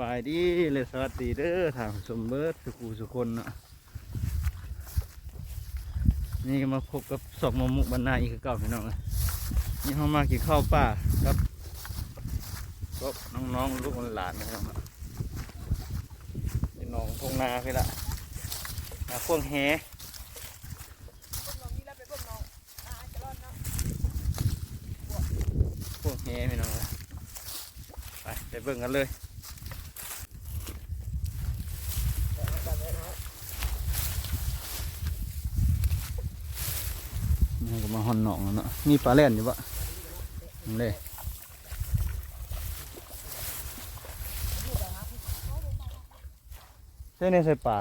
บายดีเลยสวัสดีเด้อทางสมเบิร์ดสุกูสุคนเนาะนี่มาพบกับสอกมมุกบรรณาอีกเก่าพี่น้องเลยนี่เขามากินข้าวป่าครับก็น้องๆลูกหลานนะครับพี่น้องทงนาพี่ละนาพวงแฮพวงแฮพี่น้องเลยไปไปเบิ่งกันเลย ก็มาหอนหนองแล้วเนาะมีปลาแล่นอยู่ปะเลยใช่ในใส่ป่า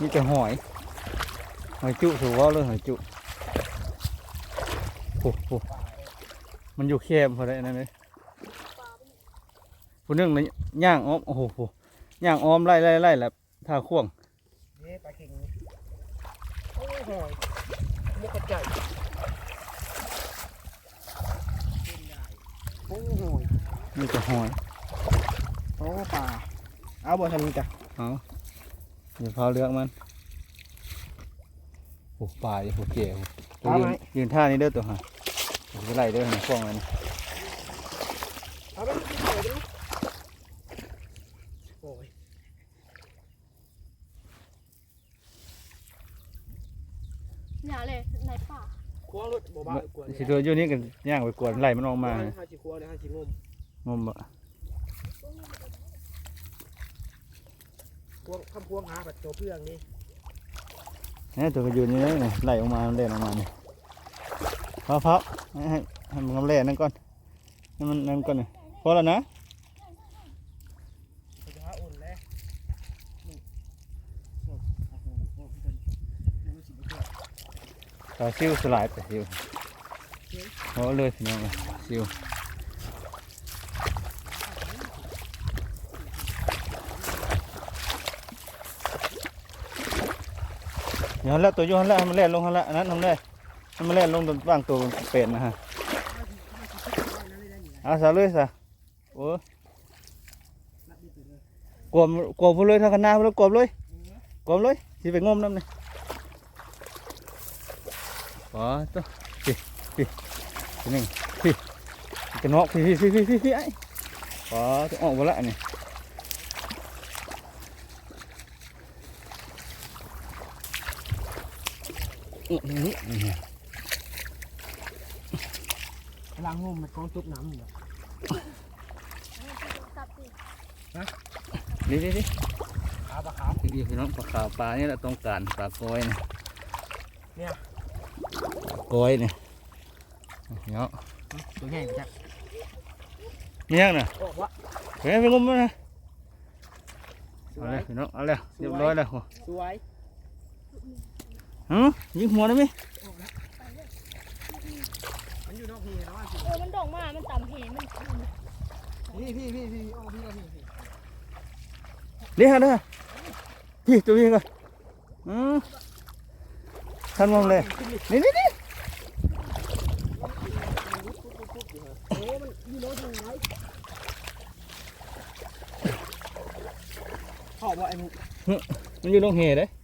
นี่จะหอย หอยจุถูกว่าเลยหอยจุโอ้โหมันอยู่แคบพอได้นั่นเลยผู้นึงเลยย่างอ้อม โอ้โหโหย่างอ้อมไล่ไล่ไล่แล้วท่าข่วงนี่ปลาเข็งนี่โอ้ยหอยมุกกระจายโอ้โหยนี่จะหอยโอ้ปลาเอาบ่ทำนี่จ้ะเอาเดี๋ยวพาเลือกมันโอ้ปลาโอ้เก๋ตัวยืนยืนท่านี้เด้อตัวหาจะไล่เด้อหางข่วงมันเอาไปกินหอยดิโอ้ยอย่าเลยในป่าควงรถบ่บ้ากวนสิตัวอยู่นี่กันย่างไปกวนไล่มันออกมาห้าสิควงเลยห้าสิงมงมบะควงคำควงหาแบบตัวเพื่องนี่นี่ตัวก็อยู่นี่เลยไล่ออกมาเล่นออกมาเนี่ยพอพับให้ให้ให้มันกำเล่นนั่นก่อนให้มันนั่นก่อนนี่พอแล้วนะจะหาอุ่นแล้วนี่โอ้โหโอ้โหเป็นมันสิบเท่าปลาซิวสลายปลาซิวโอ้เลยพี่น้องเลยซิว อยู่หันแล้วตัวยู่หันล้วให้มันเล่นลงหันล้วอันนั้นทำได้มันเล่นลงตรงบ้างตัวเป็ดนะฮะเอาซะเลยซะโอ้กลมกลมพูเลยทางคณะพูดเลยกลมเลยกลมเลยที่ไปงมน้ำนี่อ๋อตัวพี่พี่พี่หนึ่งพี่กระนอกพี่พี่พี่พี่พี่พี่ไอ้อ๋อตัวออกมาละนี่ อื้อหืออื้อหือกำลังงมมันกองจุบน้ำอยู่ตับสินี่นี่นี่ขาปลาขาวพี่พี่น้องปลาขาวปลานี่แหละต้องการปลากอยเนี่ยเนี่ยกอยเนี่ยเนาะตัวใหญ่จ้ะมียังน่ะโอ้วะเฮ้ยไปงมมานะสเอาวเลยยพี่น้องเอาเลยเรียบร้อยแล้วสวย หือยิงหัวได้ไหมมันอยู่นอกพีนะว่าสิเออมันโด่งมากมันต่ำเหมันพี่พี่พี่พี่โอ้พี่ก็พี่พี่เรียกเด้อพี่ตัวพี่ก่อนอืมท่านมองเลย นี่นี่นี่โอ้มันอยู่โน้ตทางไหนเข้าบ่ไอ้มึงมันอยู่ลงเหเด้พี่พี่พี่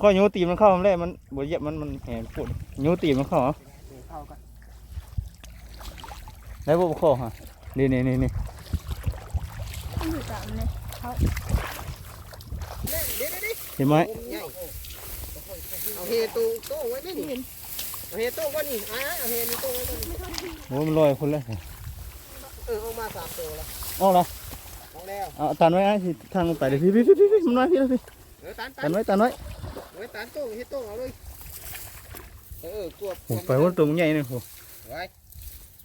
ข้อโยตีมันเข้ามันแรกมันบ่เหยียบมันมันแหนปุ่นโยตีมันเข้าเหรอเข้ากันได้บ่บ่เข้าฮะนี่นี่นี่นี่มันอยู่ต่ำเลยเล่นเดี๋ยวเดี๋ยวเห็นไหมใหญ่เอาเฮตูโต้ไว้ไม่นี่เอาเฮโต้ก็นี่อะเอาเฮนี่โต้ไว้ก็นี่โอ้ยมันลอยคนแล้วเออเอามาสามตัวแล้วออกละของแล้วเอาตันไว้ไอ้ที่ทางลงไปเลยพี่พี่พี่พี่พี่มันมาพี่แล้วพี่เออตันตัตันนไว้ตันไว้ ไว้ตันโต้เฮโต้เอาเลยเออกลัวโอ้ไปว่าตัวมันใหญ่เลยโหไว้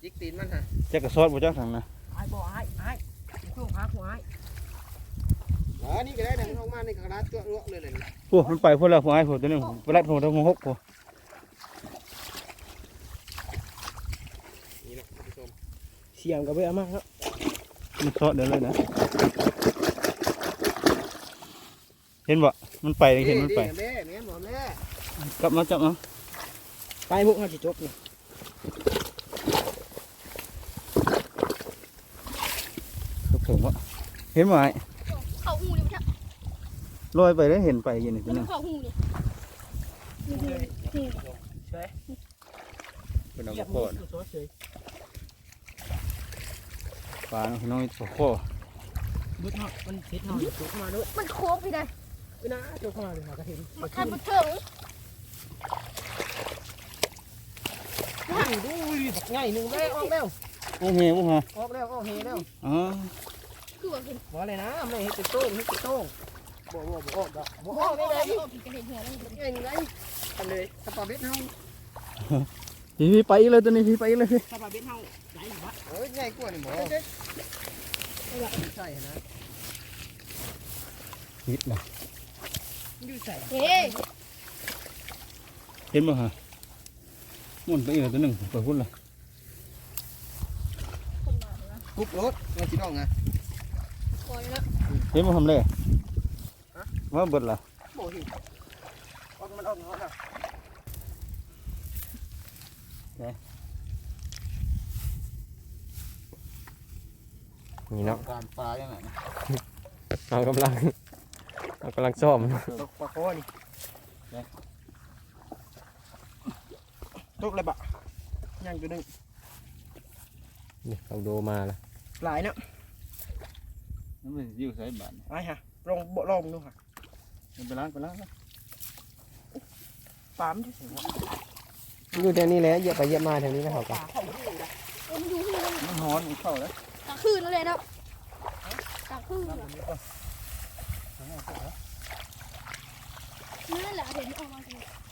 ยิกตีนมันฮะแจ็คกระซอดบ่จักทางนะไอ้บ่ไอ้ไอ้ช่วงพักหัวไอ้อันนี้ก็ได้นะมันออกมาในกระดาษตัวลวกเลยเลยโอ้มันไปพวกเราพวกไอ้พวกตัวนึงไปไล่พวกตัวหกพวกนี่นะท่านผู้ชมเสียงก็เบื่อมากครับมันซอดเดี๋ยวเลยนะเห็นบ่ มันไปเห็นมันไปแม่แม่หมอแม่กลับมาจับมาไปพวกเขาจะจบนี่ครับผมว่าเห็นบ่ไอ้เข้าหูดิมันลอยไปแล้วเห็นไปอยินนี่ตัวมันนึงเข้าหูดินี่หูหูเป็นเอาเหยียบข้อมือตัวเฉยปลาน้อยตัวข้อบึ้ดเนาะมันเฮ็ดเนาะจบเข้ามาด้วยมันโค้งไปได้ ไปนะจบเข้ามาเลยหากระเห็นมันคันมันเถิงดูดูบักใหญ่หนึ่งแม่ออกแล้วโอ้เฮโอ้ฮะออกแล้วออกเฮแล้วอ๋อคือว่าเป็นบ่เลยนะไม่เฮ็ดเป็นโต้งเฮ็ดเป็นโต้งบ่บ่บ่ออกดอกบ่ออกได้เลยโอ้ผีกระเด็นหัวแล้วบักใหญ่นี่ไงกันเลยสปาเบ็ดเฮาพี่พี่ไปเลยตัวนี้พี่ไปเลยพี่สปาเบ็ดเฮาใหญ่บ่เอ้ยใหญ่กว่านี่หมอใช่นะนิดนะ เฮ้ยเห็นบ่ฮะมันไปอีกเลยตัวหนึงไปพุ่นละคนมาเหรอกุ๊บรถว่าสิน้องอะปล่อยแล้วเห็นบ่ทำเลยว่าเบิดละบ่เห็นออกมันออกเนาะนี่เนาะการปลาอย่างไรเรากำลัง เรากำลังซ่อมตกปลาคอนี่ตกเลยบะยังตัวนึงนี่เราโดมาแล้วหลายเนาะนั่นเป็นยิ้วใส่บาทไปฮะลองบ่ลองดูค่ะไปล้างไปล้างปลามันที่สิวะอยู่แถวนี้แหละเหยียบไปเหยียบมาแถวนี้แล้วเขาปก็ลาเข้าหูนะเออมันอยู่หูมันมันหอนมันเข้าแล้วกลางคืนนั่นเลยเนาะกลางคืน นั่นน่ะนี่ก็นั่นแหละเห็นออกมา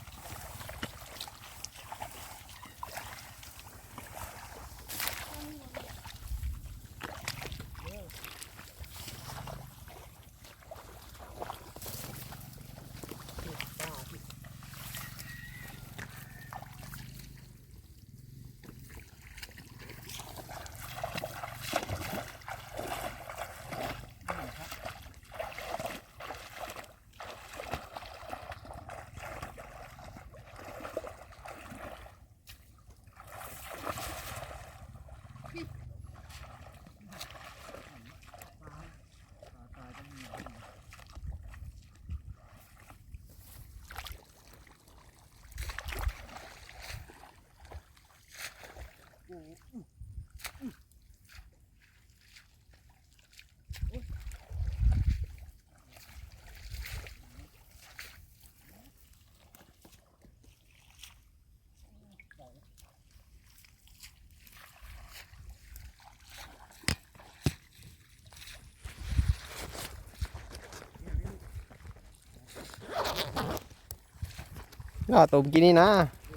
สิก็ตุ่มกินนี่นะ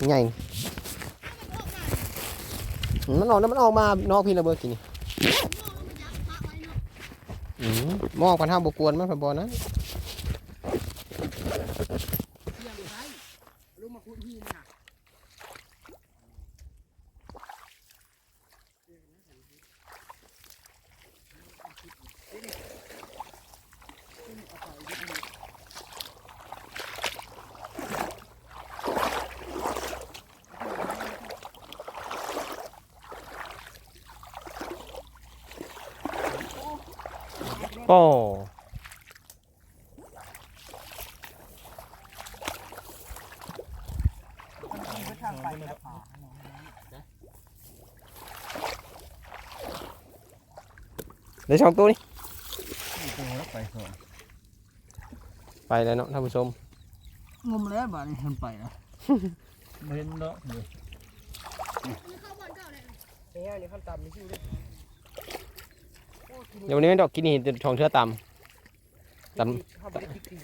ใหญ่มันออกแล้วมันออกมานอกพี่ระเบิดกินนี่มองปันห้าบกวนมันผ่นบอนะ ลูกมาคุยพี่นะ โอ้เดี๋ยวช่องตู้นี่ตัวแล้วไปก่อนไปแล้วเนาะท่านผู้ชม งมแล้วบาทนี่มันไปนะไม่เห็นดอกเลยมันเข้าบ้านเก่าเลยนี่นี่ขั้นต่ำนี่ชื่อเลย เดี๋ยววันนี้ไม่ดอกกินนี่ทองเชื่อตตำทำไปติ๊กติ๊ก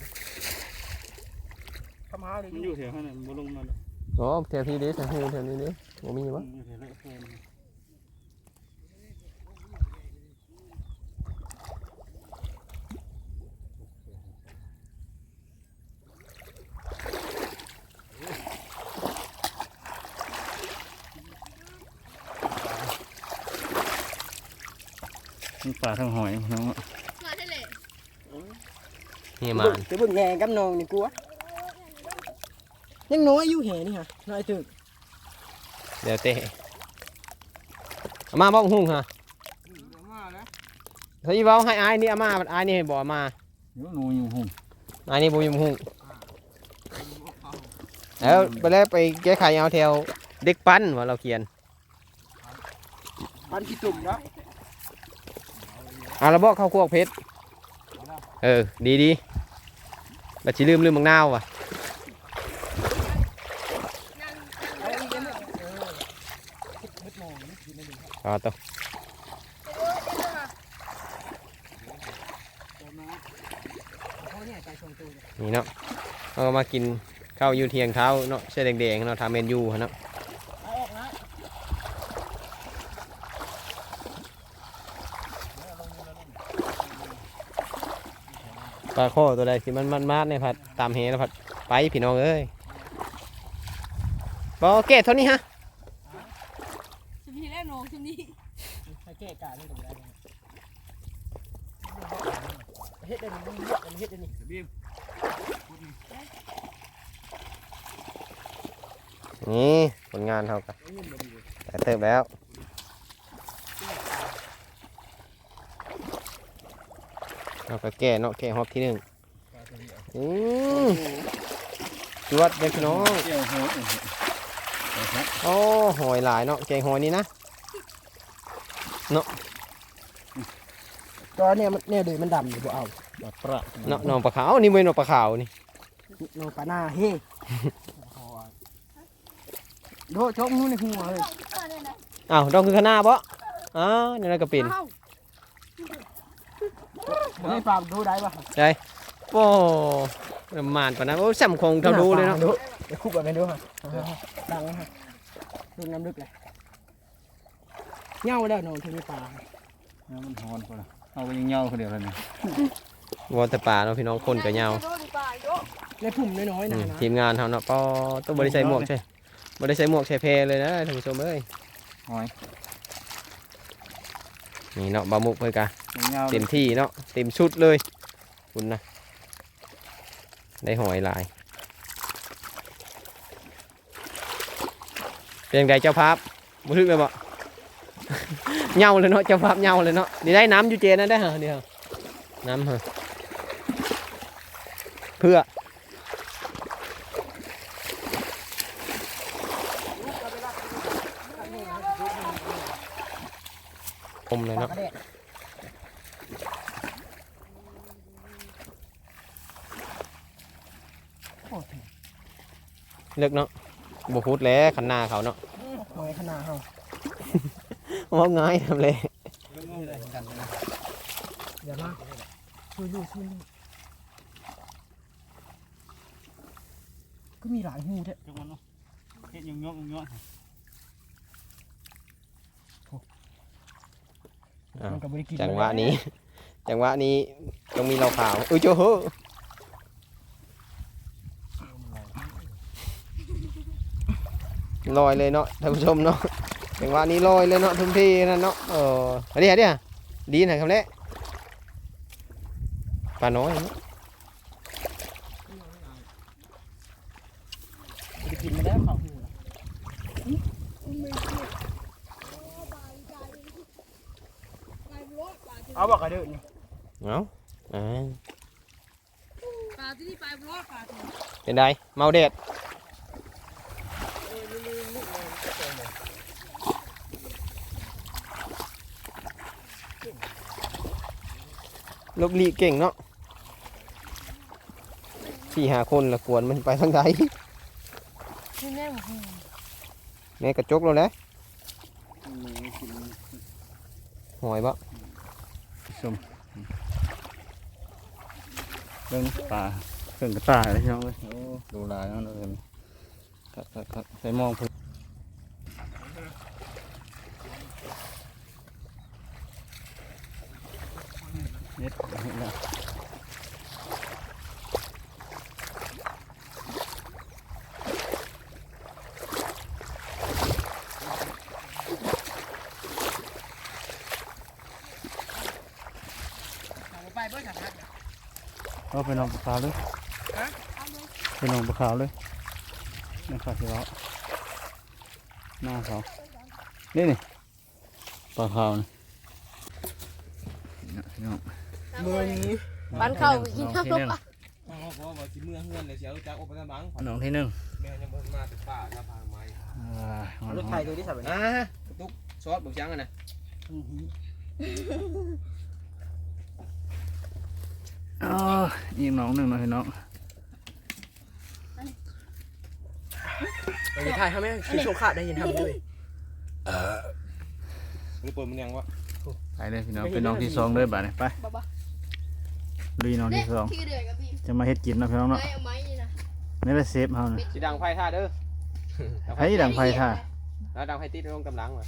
ทำหาเลยมันอยู่แถวนั้นมันลงมาำอ๋อแถวที่นี้แถวที่แถวนี้นี่โมมีมั้งอยู่แถวนั้นเพิ่ม เปลาทั้งหอยน้องมาได้เลยเฮียมานจะเบิ่งแหงกับน้องนี่กลัวยังน้อยอยู่แหนี่ฮะน้อยถึกเดี๋ยวเต้เอามาบ้องหุ่งฮะมาแล้วเฮ้ยเว้าให้อายนี่อามาอายนี่ให้บ่เอามาอยู่หนูอยู่หุ่มอายนี่บ่ยมหุ่งแล้วไปแล้วไปแก้ไขเอาแถวเด็กปั้นว่าเราเขียนปันขี้ตุ่มแล้ว เอาระบอกข้าวคั่วเพชรเออ ดีดีบัดสิลืมลืมมังนาวว่ะเอาอีกแล้วเออมืดมองนี่กินไม่ดีอ๋อตัวเขาเนี่ยใจชงตัวนี่เนาะเรามากินข้าวอยูเทียงเท้าเนาะเสื้อแดงๆเนาะทำเมนยูเนาะ เอาออกนะ ป ลาข้อตัวใดที่มันมันมาดในผัดตามเหแล้วผัดไปพี่น้องเอ้ยบอเกตเท่านี้ฮะชุมนี้แน่นอนชุมนี้ให้แก้การนี่ก็ได้เฮ็ดได้นี่เฮ็ดได้นี่บีมนี่ผลงานเท่ากันแต่เติมแล้ว เราก็แก่เนาะแก่ฮอบที่หนึ่งอืมจวดเด็กพี่น้องเกี่ยวหัวโอ้หอยหลายเนาะแกงหอยนี่นะตอนเนี่ยมันเนี่ยเดือมันดำอยู่บ่เอาปลาประเนาะน้องปลาขาวนี่เว้ยน้องปลาขาวนี่โนปาหน้าเฮ้โดชกนู้นในหัวเลยอ้าวดองคือขนาบ่อ้าวนี่นก็เป็น ไม่ฟาร์มดูได้ปะโอ้ประมาณปานนั้นโอ้สำคงเท่าดูเลยเนาะเดี๋ยวคุบแบบนี้ดูฮะดังฮะดูน้ำลึกเลยเงาแล้วนอนที่นี่ปลาแล้วมันหอนพอละเอาไปยิงเหงาคนเดียวเลยนะวอแต่ป่าเนาะพี่น้องคนกับยาวในพุ่มน้อยๆอืนะมนะทีมงานเขาเนาะปอต้องบริใส่หมวกใช่บริใส่หมวกใส่เพลเลยนะท่านผู้ชมเอ้ยหอย นี่เนาะบามุกเพื่อนกะยิงเหงาเต็มที่เนาะเต็มชุดเลยคุณนะได้หอยหลายเป็นไงเจ้าภาพบุทึกเลยบ่เหงาเลยเนาะเจ้าภาพเหงาเลยเนาะนี่ได้น้ำอยู่เจนั่นได้เหรอเดียวน้ำเหรอเพื่อ อมเลยเนาะเลิกเนาะบุคุดแล้วขันหน้าเขาเนาะหอยขนาดเขาว่าง่ายทำเลยเดี๋ยวมาช่วยดูช่วยดูก็มีหลายหูแท้ จังหวะเนาะเฮ็ดยงยงยงยง อ้าวมันก็บริกินจังหวะนี้ จังหวะนี้ต้องมีเราขาวอุ้ยโจ้โหลอยเลยเนาะท่านผู้ชมเนาะจังหวะนี้ลอยเลยเนาะทุกทีนั่นเนาะเอออันนี้อันนี้ดีหน่อยครับเละปลาน้อยเนาะ บริกินมาแล้วเขาหู เอาบอกกระเดินนี่เอาอ่าปลาที่นี่ปลาบล็อกปลาที่เป็นไดเมาเด็ดลบลีเก่งเนาะสี่หาคนละกวนมันไปทางใดนี่แน่หมดแม่กระจกแล้วแหละหอยบ่ ชมเรื่องปลาเครื่องกระตายเลยพี่น้องเอ้ยโอ้ดูลายเนาะเลยครับครับครับใส่หมองเพิ่นเน็ตเห็นแล้ว เบิ้ลถัดทัก เอาไปนอนปลาขาวเลยไปนอนปลาขาวเลยนี่ครับที่เราหน้าเขานี่นี่ปลาขาวนี่นี่พี่น้องเมื่อนี้บ้านเข้ากินข้าวที่หนึ่งพ่อพ่อบอกสิเมื่อเฮือนเลยเสียวจากออกไปทางบังน้องที่หนึ่งแม่ยังเบิ่งมาติดป่าหน้าพางไม้อ่ารถไทยดูที่สับอะตุ๊กซอสบุกช้างอะนะ อ๋ออีกน้องหนึ่งเนาะพี่น้องเดี๋ยวถ่ายทำไหมคิดโชว์ขาดได้ยินทำเลยมึงเปิดมันยังวะไปเลยพี่น้องเป็นน้องที่สองเลยบ้านี้ไปบ้าลุยน้องเนี่ที่สองที่เดือดกับพี่จะมาเฮ็ดกินเนาะพี่น้องเนาะไม่เอาไม้นี่นะนี่แหละเซฟเฮานะสีดังไฟท่าเด้อไผดังไฟท่าแล้วดังไฟติดลงกำลังวะ